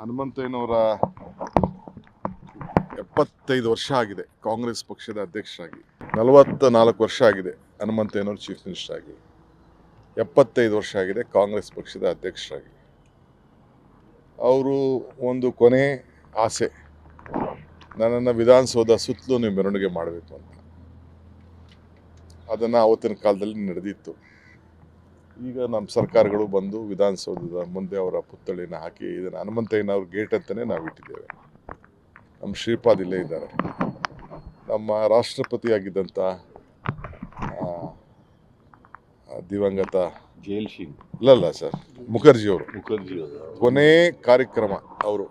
ಹನುಮಂತಯ್ಯನವರ ಎಪ್ಪತ್ತೈದು ವರ್ಷ ಆಗಿದೆ ಕಾಂಗ್ರೆಸ್ ಪಕ್ಷದ ಅಧ್ಯಕ್ಷರಾಗಿ. ನಲವತ್ತ ನಾಲ್ಕು ವರ್ಷ ಆಗಿದೆ ಹನುಮಂತಯ್ಯನವರು ಚೀಫ್ ಮಿನಿಸ್ಟರ್ ಆಗಿ. ಎಪ್ಪತ್ತೈದು ವರ್ಷ ಆಗಿದೆ ಕಾಂಗ್ರೆಸ್ ಪಕ್ಷದ ಅಧ್ಯಕ್ಷರಾಗಿ. ಅವರು ಒಂದು ಕೊನೆ ಆಸೆ, ನನ್ನನ್ನು ವಿಧಾನಸೌಧ ಸುತ್ತಲೂ ನೀವು ಮೆರವಣಿಗೆ ಮಾಡಬೇಕು ಅಂತ. ಅದನ್ನು ಆವತ್ತಿನ ಕಾಲದಲ್ಲಿ ನಡೆದಿತ್ತು. ಈಗ ನಮ್ಮ ಸರ್ಕಾರಗಳು ಬಂದು ವಿಧಾನಸೌಧದ ಮುಂದೆ ಅವರ ಪುತ್ಥಳಿನ ಹಾಕಿ ಇದನ್ನು ಹನುಮಂತಯ್ಯನವ್ರ ಗೇಟ್ ಅಂತಲೇ ನಾವು ಇಟ್ಟಿದ್ದೇವೆ. ನಮ್ಮ ಶ್ರೀಪಾದ್ ಇಲ್ಲೇ ಇದ್ದಾರೆ. ನಮ್ಮ ರಾಷ್ಟ್ರಪತಿಯಾಗಿದ್ದಂಥ ದಿವಂಗತ ಜೈಲ್ ಸಿಂಗ್ ಇಲ್ಲಲ್ಲ ಸರ್ ಮುಖರ್ಜಿ ಅವರು. ಮುಖರ್ಜಿ ಅವರು. ಕೊನೆ ಕಾರ್ಯಕ್ರಮ ಅವರು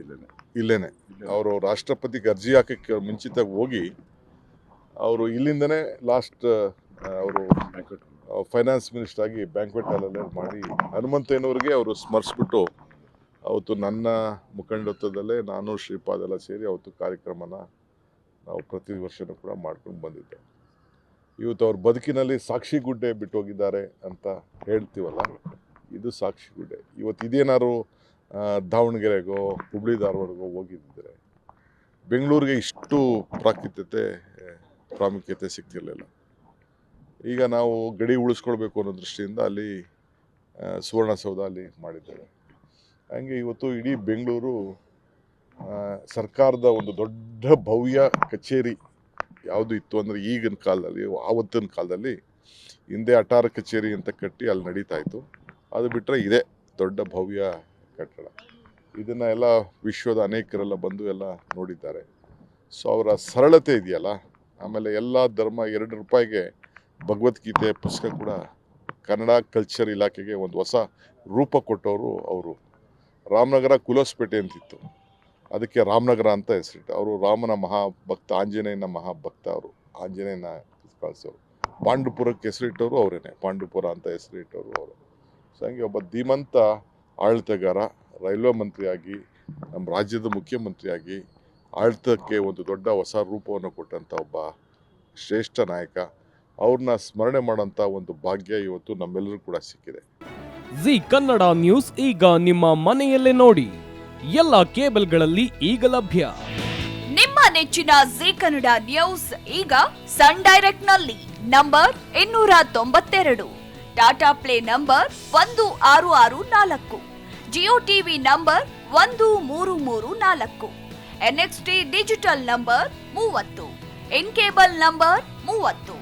ಇಲ್ಲೇನೆ. ಇಲ್ಲೇನೆ. ಅವರು ರಾಷ್ಟ್ರಪತಿಗೆ ಅರ್ಜಿ ಹಾಕಕ್ಕೆ ಮುಂಚಿತವಾಗಿ ಹೋಗಿ ಅವರು ಇಲ್ಲಿಂದನೇ ಲಾಸ್ಟ್ ಅವರು ಫೈನಾನ್ಸ್ ಮಿನಿಸ್ಟರ್ ಆಗಿ ಬ್ಯಾಂಕ್ವೆಟ್ ಹಾಲಲ್ಲಿ ಮಾಡಿ ಹನುಮಂತಯ್ಯನವ್ರಿಗೆ ಅವರು ಸ್ಮರಿಸ್ಬಿಟ್ಟು ಅವತ್ತು ನನ್ನ ಮುಖಂಡತ್ವದಲ್ಲೇ ನಾನು ಶ್ರೀಪಾದೆಲ್ಲ ಸೇರಿ ಅವತ್ತು ಕಾರ್ಯಕ್ರಮನ ನಾವು ಪ್ರತಿ ವರ್ಷನೂ ಕೂಡ ಮಾಡ್ಕೊಂಡು ಬಂದಿದ್ದೆ. ಇವತ್ತು ಅವ್ರ ಬದುಕಿನಲ್ಲಿ ಸಾಕ್ಷಿ ಗುಡ್ಡೆ ಬಿಟ್ಟು ಹೋಗಿದ್ದಾರೆ ಅಂತ ಹೇಳ್ತೀವಲ್ಲ, ಇದು ಸಾಕ್ಷಿ ಗುಡ್ಡೆ. ಇವತ್ತು ಇದೇನಾದ್ರು ದಾವಣಗೆರೆಗೋ, ಹುಬ್ಳಿ ಧಾರವಾಡಗೋ ಹೋಗಿದ್ದರೆ ಬೆಂಗಳೂರಿಗೆ ಇಷ್ಟು ಪ್ರಾಕೃತ್ಯತೆ ಪ್ರಾಮುಖ್ಯತೆ ಸಿಗ್ತಿರಲಿಲ್ಲ. ಈಗ ನಾವು ಗಡಿ ಉಳಿಸ್ಕೊಳ್ಬೇಕು ಅನ್ನೋ ದೃಷ್ಟಿಯಿಂದ ಅಲ್ಲಿ ಸುವರ್ಣಸೌಧ ಅಲ್ಲಿ ಮಾಡಿದ್ದೇವೆ. ಹಂಗೆ ಇವತ್ತು ಇಡೀ ಬೆಂಗಳೂರು ಸರ್ಕಾರದ ಒಂದು ದೊಡ್ಡ ಭವ್ಯ ಕಚೇರಿ ಯಾವುದು ಇತ್ತು ಅಂದರೆ ಈಗಿನ ಕಾಲದಲ್ಲಿ, ಆವತ್ತಿನ ಕಾಲದಲ್ಲಿ ಹಿಂದೆ ಅಟಾರ ಕಚೇರಿ ಅಂತ ಕಟ್ಟಿ ಅಲ್ಲಿ ನಡೀತಾ ಇತ್ತು. ಅದು ಬಿಟ್ಟರೆ ಇದೆ ದೊಡ್ಡ ಭವ್ಯ ಕಟ್ಟಡ. ಇದನ್ನು ಎಲ್ಲ ವಿಶ್ವದ ಅನೇಕರೆಲ್ಲ ಬಂದು ಎಲ್ಲ ನೋಡಿದ್ದಾರೆ. ಸೊ ಅವರ ಸರಳತೆ ಇದೆಯಲ್ಲ? ಆಮೇಲೆ ಎಲ್ಲ ಧರ್ಮ ಎರಡು ರೂಪಾಯಿಗೆ ಭಗವದ್ಗೀತೆ, ಪುಸ್ತಕ ಕೂಡ ಕನ್ನಡ ಕಲ್ಚರ್ ಇಲಾಖೆಗೆ ಒಂದು ಹೊಸ ರೂಪ ಕೊಟ್ಟವರು ಅವರು. ರಾಮನಗರ ಕುಲೋಸ್ಪೇಟೆ ಅಂತಿತ್ತು. ಅದಕ್ಕೆ ರಾಮನಗರ ಅಂತ ಹೆಸರಿಟ್ಟು ಅವರು ರಾಮನ ಮಹಾಭಕ್ತ, ಆಂಜನೇಯನ ಮಹಾಭಕ್ತ ಅವರು. ಆಂಜನೇಯನ ಕಳಿಸೋರು. ಪಾಂಡುಪುರಕ್ಕೆ ಹೆಸರಿಟ್ಟವರು ಅವರೇನೆ. ಪಾಂಡುಪುರ ಅಂತ ಹೆಸರಿಟ್ಟವರು ಅವರು. ಸೊ ಹಂಗೆ ಒಬ್ಬ ಧೀಮಂತ ಆಳ್ತಗಾರ, ರೈಲ್ವೆ ಮಂತ್ರಿಯಾಗಿ, ನಮ್ಮ ರಾಜ್ಯದ ಮುಖ್ಯಮಂತ್ರಿಯಾಗಿ ಆಳ್ತಕ್ಕೆ ಒಂದು ದೊಡ್ಡ ಹೊಸ ರೂಪವನ್ನು ಕೊಟ್ಟಂಥ ಒಬ್ಬ ಶ್ರೇಷ್ಠ ನಾಯಕ. ಅವ್ರನ್ನ ಸ್ಮರಣೆ ಮಾಡೋಂಥ ಒಂದು ಭಾಗ್ಯ ಇವತ್ತು ನಮ್ಮೆಲ್ಲರೂ ಕೂಡ ಸಿಕ್ಕಿದೆ. ಜಿ ಕನ್ನಡ ನ್ಯೂಸ್ ಈಗ ನಿಮ್ಮ ಮನೆಯಲ್ಲೇ ನೋಡಿ. ಎಲ್ಲ ಕೇಬಲ್ಗಳಲ್ಲಿ ಈಗ ಲಭ್ಯ. ನಿಮ್ಮ ನೆಚ್ಚಿನ ಜಿ ಕನ್ನಡ ನ್ಯೂಸ್ ಈಗ ಸನ್ ಡೈರೆಕ್ಟ್ನಲ್ಲಿ ನಂಬರ್ ಇನ್ನೂರ ತೊಂಬತ್ತೆರಡು. ಟಾಟಾ ಪ್ಲೇ ನಂಬರ್ ಒಂದು ಆರು ಆರು ನಾಲ್ಕು. ಜಿಯೋ ಟಿವಿ ನಂಬರ್ ಒಂದು ಮೂರು ಮೂರು ನಾಲ್ಕು. ಎನ್ಎಕ್ಸ್ಟಿ ಡಿಜಿಟಲ್ ನಂಬರ್ ಮೂವತ್ತು. ಇನ್ ಕೇಬಲ್ ನಂಬರ್ ಮೂವತ್ತು.